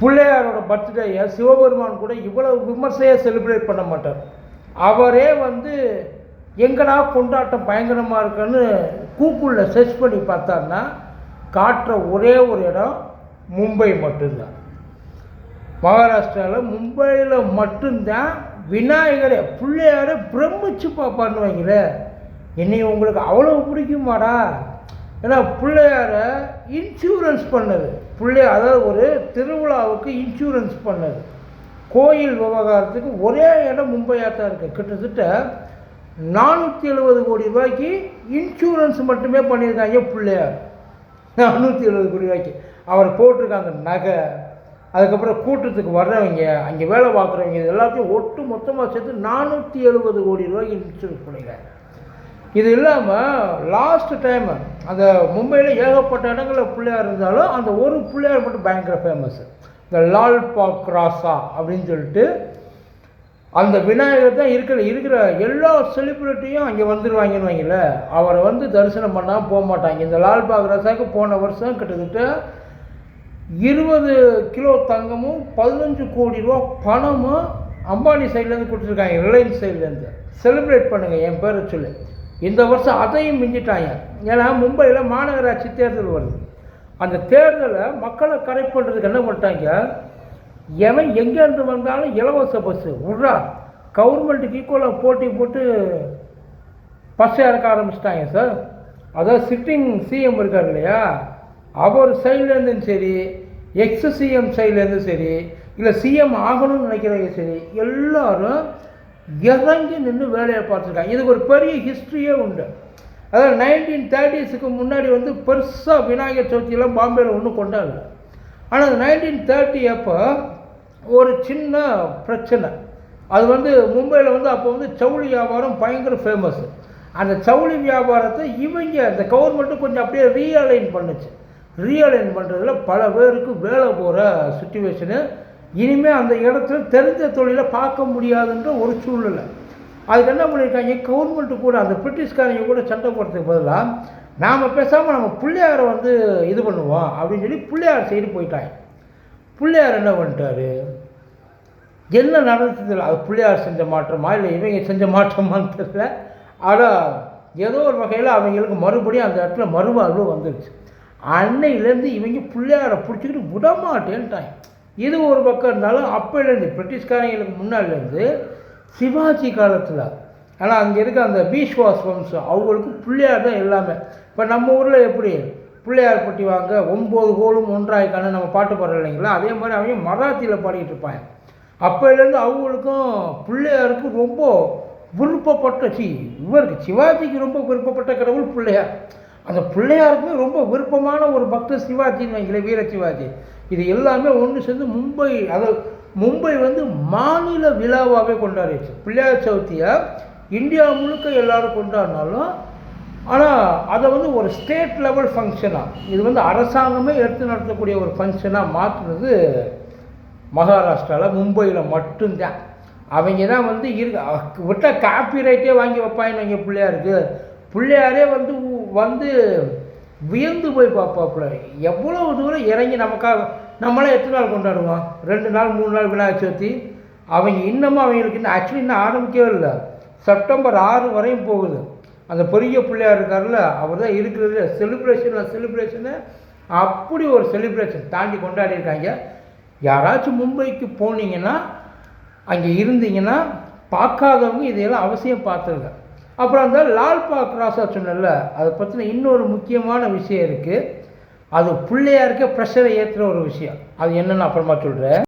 பிள்ளையாரோட பர்த்டேயை சிவபெருமான் கூட இவ்வளவு விமர்சையாக செலிப்ரேட் பண்ண மாட்டார். அவரே வந்து எங்கடா கொண்டாட்டம் பயங்கரமாக இருக்குன்னு கூகுளில் சர்ச் பண்ணி பார்த்தாருன்னா காட்டுற ஒரே ஒரு இடம் மும்பை மட்டும்தான். மகாராஷ்டிராவில் மும்பையில் மட்டும்தான் விநாயகரை பிள்ளையாரை பிரமிச்சு பார்ப்பான்னு வைங்களே என்னை உங்களுக்கு அவ்வளோ பிடிக்குமாடா? ஏன்னா பிள்ளையாரை இன்சூரன்ஸ் பண்ணது. பிள்ளை அதாவது ஒரு திருவிழாவுக்கு இன்சூரன்ஸ் பண்ணது. கோயில் விவகாரத்துக்கு ஒரே இடம் மும்பையாக தான் இருக்குது கிட்டத்தட்ட நானூற்றி எழுபது கோடி ரூபாய்க்கு இன்சூரன்ஸ் மட்டுமே பண்ணியிருக்காங்க பிள்ளையார். நானூற்றி எழுபது கோடி ரூபாய்க்கு. அவர் போட்டிருக்காங்க நகை. அதுக்கப்புறம் கூட்டத்துக்கு வர்றவங்க அங்கே வேலை பார்க்குறவங்க இது எல்லாத்தையும் ஒட்டு மொத்தமாக சேர்த்து நானூற்றி எழுபது கோடி ரூபாய்க்கு இன்சூரன்ஸ் பண்ணிக்கிறாங்க இது இல்லாமல் லாஸ்ட் டைம் அந்த மும்பையில் ஏகப்பட்ட இடங்களில் பிள்ளையார் இருந்தாலும் அந்த ஒரு பிள்ளையார் மட்டும் பயங்கர ஃபேமஸ்ஸு இந்த லால் பாக் ராசா அப்படின்னு சொல்லிட்டு அந்த விநாயகர் தான் இருக்கிற இருக்கிற எல்லா செலிப்ரிட்டியும் அங்கே வந்துடுவாங்கன்னு வைங்கள அவரை வந்து தரிசனம் பண்ணால் போக மாட்டாங்க. இந்த லால் பாக் ராசாவுக்கு போன வருஷம் கிட்டத்தட்ட இருபது கிலோ தங்கமும் பதினஞ்சு கோடி ரூபா பணமும் அம்பானி சைட்லேருந்து கொடுத்துருக்காங்க ரிலையன்ஸ் சைட்லேருந்து செலிப்ரேட் பண்ணுங்கள் என் பேரை சொல்லி. இந்த வருஷம் அதையும் மிஞ்சிட்டாங்க. ஏன்னா மும்பையில் மாநகராட்சி தேர்தல் வருது. அந்த தேர்தலை மக்களை கரெக்ட் பண்ணுறதுக்கு என்ன பண்ணிட்டாங்க? எவன் எங்கேருந்து வந்தாலும் இலவச பஸ்ஸு விட்றா. கவர்மெண்ட்டுக்கு ஈக்குவலாக போட்டி போட்டு பஸ் இறக்க ஆரம்பிச்சிட்டாங்க சார் அதாவது சிட்டிங் சிஎம் இருக்கார் இல்லையா? அவர் சைட்லேருந்தும் சரி எக்ஸ் சிஎம் சைட்லேருந்தும் சரி இல்லை சிஎம் ஆகணும்னு நினைக்கிறவங்க சரி எல்லோரும் இறங்கி நின்று வேலையை பார்த்துருக்காங்க. இதுக்கு ஒரு பெரிய ஹிஸ்ட்ரியே உண்டு. அதாவது நைன்டீன் தேர்ட்டிஸுக்கு முன்னாடி வந்து பெருசாக விநாயகர் சதுர்த்தியெல்லாம் பாம்பேயில் ஒன்றும் கொண்டாடல. ஆனால் நைன்டீன் தேர்ட்டி அப்போ ஒரு சின்ன பிரச்சனை. அது வந்து மும்பையில் வந்து அப்போ வந்து சவுளி வியாபாரம் பயங்கர ஃபேமஸ் அந்த சவுளி வியாபாரத்தை இவங்க அந்த கவர்மெண்ட்டு கொஞ்சம் அப்படியே ரீஅலைன் பண்ணுச்சு. ரீஅலைன் பண்ணுறதுல பல பேருக்கு வேலை போகிற சுச்சுவேஷனு இனிமேல் அந்த இடத்துல தெரிஞ்ச தொழிலை பார்க்க முடியாதுன்ற ஒரு சூழ்நிலை. அதுக்கு என்ன பண்ணியிருக்காங்க? கவர்மெண்ட்டு கூட அந்த பிரிட்டிஷ்காரங்க கூட சண்டை போடுறதுக்கு பதிலாக நாம் பேசாமல் நம்ம பிள்ளையாரை வந்து இது பண்ணுவோம் அப்படின்னு சொல்லி பிள்ளையார் சைடு போயிட்டாங்க. பிள்ளையார் என்ன பண்ணிட்டாரு? என்ன நடந்ததில்லை அது பிள்ளையார் செஞ்ச மாற்றமா இல்லை இவங்க செஞ்ச மாற்றமான்னு தெரியல. ஆனால் ஏதோ ஒரு வகையில் அவங்களுக்கு மறுபடியும் அந்த இடத்துல மறுவாழ்வு வந்துருச்சு. அன்னையிலேருந்து இவங்க பிள்ளையாரை பிடிச்சிக்கிட்டு விடமாட்டேன்ட்டாங்க. இது ஒரு பக்கம் இருந்தாலும் அப்போலேருந்து பிரிட்டிஷ்காரங்களுக்கு முன்னாடிலேருந்து சிவாஜி காலத்தில் ஆனால் அங்கே இருக்க அந்த பீஷ்வாஸ் வம்சம் அவங்களுக்கு பிள்ளையார் தான் எல்லாமே. இப்போ நம்ம ஊரில் எப்படி? பிள்ளையார் பட்டி வாங்க ஒம்பது கோலும் ஒன்றாய்க்கான நம்ம பாட்டு பாடுறோம் இல்லைங்களா? அதே மாதிரி அவங்க மராத்தியில் பாடிக்கிட்டு இருப்பாங்க. அப்போலேருந்து அவங்களுக்கும் பிள்ளையாருக்கும் ரொம்ப விருப்பப்பட்ட சி இவருக்கு சிவாஜிக்கு ரொம்ப விருப்பப்பட்ட கடவுள் பிள்ளையார். அந்த பிள்ளையாருக்குமே ரொம்ப விருப்பமான ஒரு பக்தர் சிவாஜின்னு வைங்களேன் வீர சிவாஜி. இது எல்லாமே ஒன்று சேர்ந்து மும்பை அதாவது மும்பை வந்து மாநில விழாவாகவே கொண்டாடிச்சு. பிள்ளையார் சவுத்தியை இந்தியா முழுக்க எல்லாரும் கொண்டாடினாலும் ஆனால் அதை வந்து ஒரு ஸ்டேட் லெவல் ஃபங்க்ஷனாக இது வந்து அரசாங்கமே எடுத்து நடத்தக்கூடிய ஒரு ஃபங்க்ஷனாக மாற்றுறது மகாராஷ்டிராவில் மும்பையில் மட்டும்தான். அவங்க தான் வந்து இரு விட்டால் காப்பி ரைட்டே வாங்கி வைப்பாங்க பிள்ளையாருக்கு. பிள்ளையாரே வந்து வந்து வியந்து போய் பார்ப்பாப்புல எவ்வளோ தூரம் இறங்கி நமக்காக நம்மளாம் எத்தனை நாள் கொண்டாடுவோம் ரெண்டு நாள் மூணு நாள் விநாயகர் சதுர்த்தி அவங்க இன்னமும் அவங்களுக்கு இன்னும் ஆக்சுவலி இன்னும் ஆரம்பிக்கவே இல்லை. செப்டம்பர் ஆறு வரையும் போகுது. அந்த பெரிய பிள்ளையார் இருக்கார்ல அவர் தான் இருக்கிறது செலிப்ரேஷனில் செலிப்ரேஷனு அப்படி ஒரு செலிப்ரேஷன் தாண்டி கொண்டாடிருக்காங்க யாராச்சும் மும்பைக்கு போனீங்கன்னா அங்கே இருந்தீங்கன்னா பார்க்காதவங்க இதையெல்லாம் அவசியம் பார்த்துருங்க. அப்புறம் அந்த லால் பாக் ராசா சொன்னல அதை பற்றின இன்னொரு முக்கியமான விஷயம் இருக்குது அது பிள்ளையாருக்கே ப்ரெஷரை ஏற்றுற ஒரு விஷயம். அது என்னென்னு அப்புறமா சொல்கிறேன்